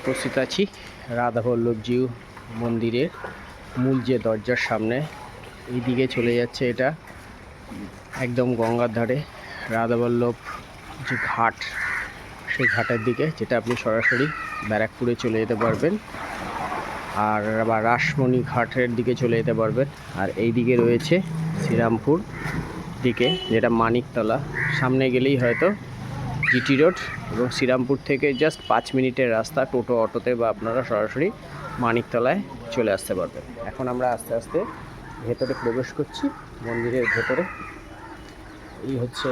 উপস্থিত আছি। রাধাবল্লভজি মন্দিরের মূল যে দরজার সামনে এই দিকে চলে যাচ্ছে এটা একদম গঙ্গার ধারে। রাধাবল্লভ যে ঘাট, সেই ঘাটের দিকে, যেটা আপনি সরাসরি ব্যারাকপুরে চলে যেতে পারবেন। আর বা রাসমণি ঘাটের দিকে চলে যেতে পারবেন। আর এই দিকে রয়েছে শ্রীরামপুর দিকে, যেটা মানিকতলা। সামনে গেলেই হয়তো জিটি রোড এবং শ্রীরামপুর থেকে জাস্ট পাঁচ মিনিটের রাস্তা টোটো, অটোতে বা আপনারা সরাসরি মানিকতলায় চলে আসতে পারবেন। এখন আমরা আস্তে আস্তে ভেতরে প্রবেশ করছি, মন্দিরের ভেতরে। এই হচ্ছে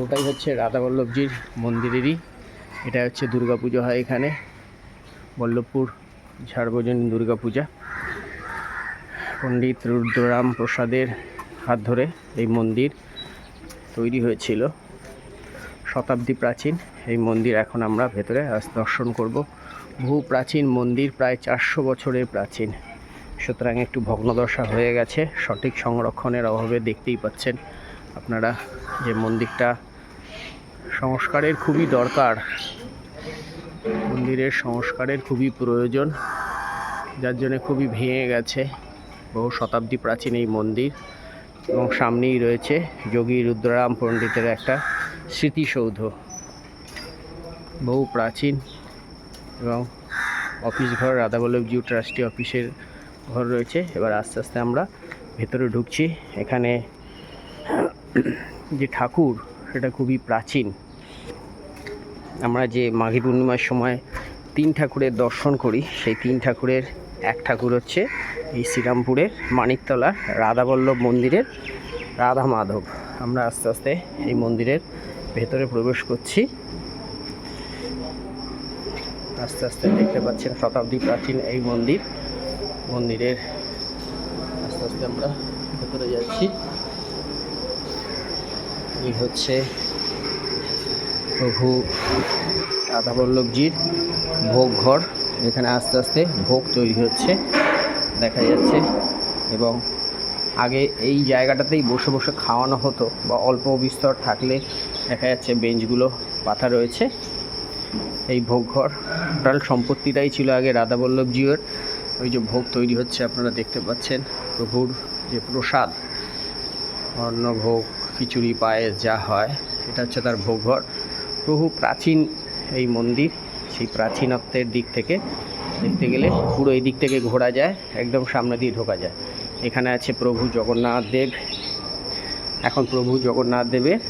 ওটাই হচ্ছে রাধাবল্লভজির মন্দিরেরই। এটা হচ্ছে দুর্গাপুজো হয় এখানে, বল্লভপুর ঝাড়বজনী দুর্গাপূজা। পণ্ডিত রুদ্ররাম প্রসাদের হাত ধরে এই মন্দির তৈরি হয়েছিল। শতাব্দী প্রাচীন। এই মন্দির এখন আমরা ভেতরে দর্শন করব। বহু প্রাচীন মন্দির, প্রায় চারশো বছরের প্রাচীন। সুতরাং একটু ভগ্নদশা হয়ে গেছে। সঠিক সংরক্ষণের অভাবে দেখতেই পাচ্ছেন আপনারা যে মন্দিরটা সংস্কারের খুবই দরকার। মন্দিরের সংস্কারের খুবই প্রয়োজন, যার জন্য খুবই ভেঙে গেছে বহু শতাব্দী প্রাচীন এই মন্দির। এবং সামনেই রয়েছে যোগী রুদ্ররাম পণ্ডিতের একটা স্মৃতিসৌধ। বহু প্রাচীন এবং অফিস ঘর রাধাবল্লভজিউ ট্রাস্টি অফিসের ঘর রয়েছে। এবার আস্তে আস্তে আমরা ভেতরে ঢুকছি। এখানে যে ঠাকুর, সেটা খুবই প্রাচীন। আমরা যে মাঘী পূর্ণিমার সময় তিন ঠাকুরের দর্শন করি, সেই তিন ঠাকুরের এক ঠাকুর হচ্ছে এই শ্রীরামপুরের মানিকতলার রাধাবল্লভ মন্দিরের রাধা মাধব আমরা আস্তে আস্তে এই মন্দিরের ভেতরে প্রবেশ করছি। আস্তে আস্তে দেখতে পাচ্ছেন শতাব্দী প্রাচীন এই মন্দির। মন্দিরের আস্তে আস্তে আমরা ভেতরে যাচ্ছি। এই হচ্ছে প্রভু রাধাবল্লভজির ভোগ ঘর যেখানে আস্তে আস্তে ভোগ তৈরি হচ্ছে, দেখা যাচ্ছে। এবং আগে এই জায়গাটাতেই বসে বসে খাওয়ানো হতো বা অল্প বিস্তর থাকলে দেখা যাচ্ছে বেঞ্চগুলো, পাতা রয়েছে। এই ভোগ ঘর টোটাল সম্পত্তিটাই ছিল আগে রাধাবল্লভজিওর ওই যে ভোগ তৈরি হচ্ছে, আপনারা দেখতে পাচ্ছেন। প্রভুর যে প্রসাদ অন্নভোগ খিচুড়ি, পায়েস, যা হয়, এটা হচ্ছে তার ভোগ ঘর বহু প্রাচীন এই মন্দির, সেই প্রাচীনত্বের দিক থেকে দেখতে গেলে পুরো এই দিক থেকে ঘোরা যায়, একদম সামনে দিয়ে ঢোকা যায়। এখানে আছে প্রভু জগন্নাথ দেব। এখন প্রভু জগন্নাথ দেবের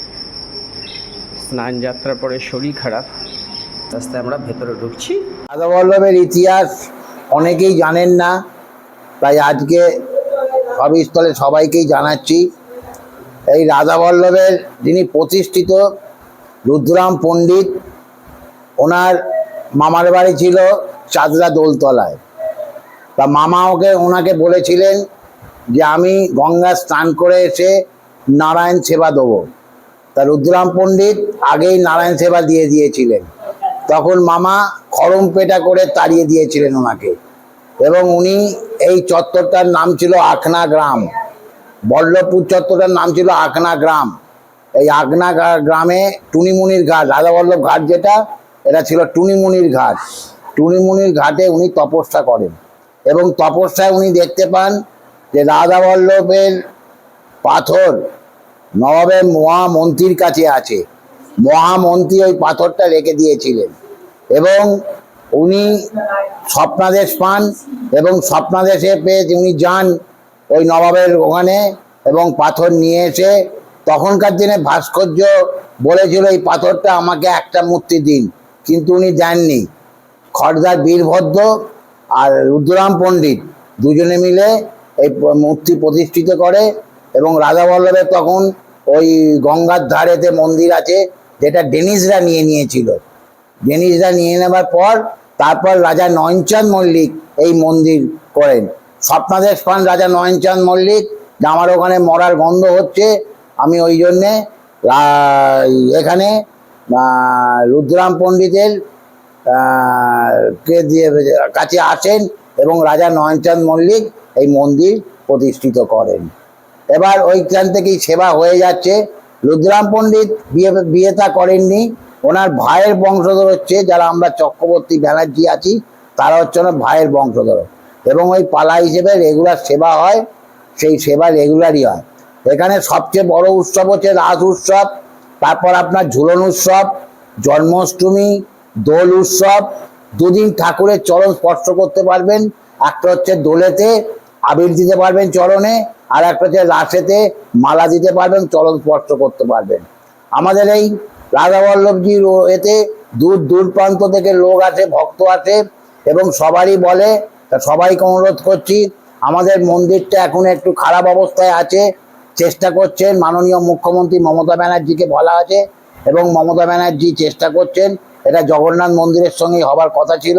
স্নান যাত্রার পরে শরীর খারাপ, আস্তে আমরা ভেতরে ঢুকছি। রাধাবল্লভের ইতিহাস অনেকেই জানেন না, তাই আজকে সবিস্থলে সবাইকেই জানাচ্ছি। এই রাধাবল্লভের যিনি প্রতিষ্ঠিত রুদ্রাম পণ্ডিত, ওনার মামার বাড়ি ছিল চাঁদরা দোলতলায়। তা মামা ওকে, ওনাকে বলেছিলেন যে আমি গঙ্গা স্নান করে এসে নারায়ণ সেবা দেবো। তা রুদ্রাম পণ্ডিত আগেই নারায়ণ সেবা দিয়ে দিয়েছিলেন। তখন মামা খরম পেটা করে তাড়িয়ে দিয়েছিলেন ওনাকে। এবং উনি এই চত্বরটার নাম ছিল আখনা গ্রাম। বল্লভপুর চত্বরটার নাম ছিল আখনা গ্রাম। এই আগনা গা- গ্রামে টুনিমুনির ঘাট রাধাবল্লভ ঘাট যেটা, এটা ছিল টুনিমুনির ঘাট। টুনিমুনির ঘাটে উনি তপস্যা করেন এবং তপস্যায় উনি দেখতে পান যে রাধাবল্লভের পাথর নবাবের মহামন্ত্রীর কাছে আছে। মহামন্ত্রী ওই পাথরটা রেখে দিয়েছিলেন। এবং উনি স্বপ্নাদেশ পান এবং স্বপ্নাদেশে পেয়ে উনি যান ওই নবাবের ওখানে এবং পাথর নিয়ে এসে তখনকার দিনে ভাস্কর্য বলেছিল, এই পাথরটা আমাকে একটা মূর্তি দিন। কিন্তু উনি দেননি। খড়দার বীরভদ্র আর রুদ্রাম পণ্ডিত দুজনে মিলে এই মূর্তি প্রতিষ্ঠিত করে এবং রাধা বল্লভের তখন ওই গঙ্গার ধারেতে মন্দির আছে, যেটা ডেনিসরা নিয়ে নিয়েছিল। ডেনিসরা নিয়ে নেবার পর তারপর রাজা নয়নচাঁদ মল্লিক এই মন্দির করেন। স্বপ্নাদেশ পান রাজা নয়নচাঁদ মল্লিক, যে আমার ওখানে মরার গন্ধ হচ্ছে, আমি ওই জন্যে এখানে রুদ্রাম পণ্ডিতের কে দিয়ে, কাছে আসেন এবং রাজা নয়নচাঁদ মল্লিক এই মন্দির প্রতিষ্ঠিত করেন। এবার ওইখান থেকেই সেবা হয়ে যাচ্ছে। রুদ্রাম পণ্ডিত বিয়ে বিয়েটা করেননি। ওনার ভাইয়ের বংশধর হচ্ছে যারা আমরা চক্রবর্তী ব্যানার্জি আছি, তারা হচ্ছে ওনার ভাইয়ের বংশধর। এবং ওই পালা হিসেবে রেগুলার সেবা হয়, সেই সেবা রেগুলারই হয়। এখানে সবচেয়ে বড় উৎসব হচ্ছে রাস উৎসব, তারপর আপনার ঝুলন উৎসব, জন্মাষ্টমী, দোল উৎসব। দুদিন ঠাকুরের চরণ স্পর্শ করতে পারবেন। একটা হচ্ছে দোলেতে আবির দিতে পারবেন চরণে আর একটা হচ্ছে রাসেতে মালা দিতে পারবেন চরণ স্পর্শ করতে পারবেন। আমাদের এই রাধাবল্লভজির এতে দূর দূর প্রান্ত থেকে লোক আসে, ভক্ত আসে, এবং সবারই বলে সবাইকে অনুরোধ করছি, আমাদের মন্দিরটা এখন একটু খারাপ অবস্থায় আছে, চেষ্টা করছেন মাননীয় মুখ্যমন্ত্রী মমতা ব্যানার্জিকে বলা আছে, এবং মমতা ব্যানার্জি চেষ্টা করছেন, এটা জগন্নাথ মন্দিরের সঙ্গে হবার কথা ছিল,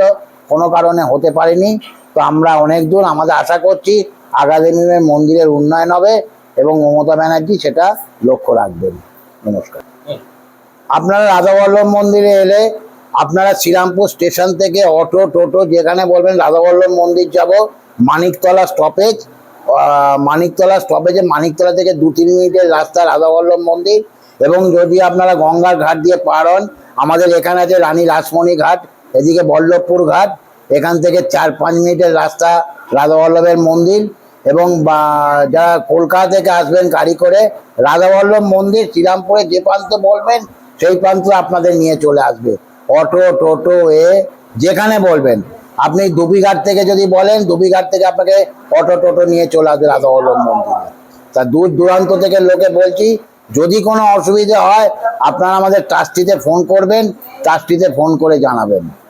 কোনো কারণে হতে পারেনি তো আমরা অনেক দূর আমাদের আশা করছি আগামী দিনে মন্দিরের উন্নয়ন হবে এবং মমতা ব্যানার্জি সেটা লক্ষ্য রাখবেন। নমস্কার। আপনারা রাধাবল্লভ মন্দিরে এলে আপনারা শ্রীরামপুর স্টেশন থেকে অটো টোটো যেখানে বলবেন রাধাবল্লভ মন্দির যাব মানিকতলা স্টপেজ মানিকতলা স্টপেজে মানিকতলা থেকে দু তিন মিনিটের রাস্তা রাধাবল্লভ মন্দির এবং যদি আপনারা গঙ্গার ঘাট দিয়ে পার হন আমাদের এখানে আছে রানী রাসমণি ঘাট এদিকে বল্লভপুর ঘাট এখান থেকে চার পাঁচ মিনিটের রাস্তা রাধাবল্লভের মন্দির এবং বা- যারা কলকাতা থেকে আসবেন গাড়ি করে, রাধাবল্লভ মন্দির শ্রীরামপুরে যে প্রান্ত বলবেন, সেই প্রান্ত আপনাদের নিয়ে চলে আসবে। অটো, টোটো, এ, যেখানে বলবেন। আপনি দুবিঘাট থেকে যদি বলেন দুবিঘাট থেকে আপনাকে অটো, টোটো নিয়ে চলে আসবে রাধাবল্লভ মন্দিরে। তা দূর দূরান্ত থেকে লোকে বলছি, যদি কোনো অসুবিধা হয়, আপনারা আমাদের ট্রাস্টিতে ফোন করবেন, ট্রাস্টিতে ফোন করে জানাবেন।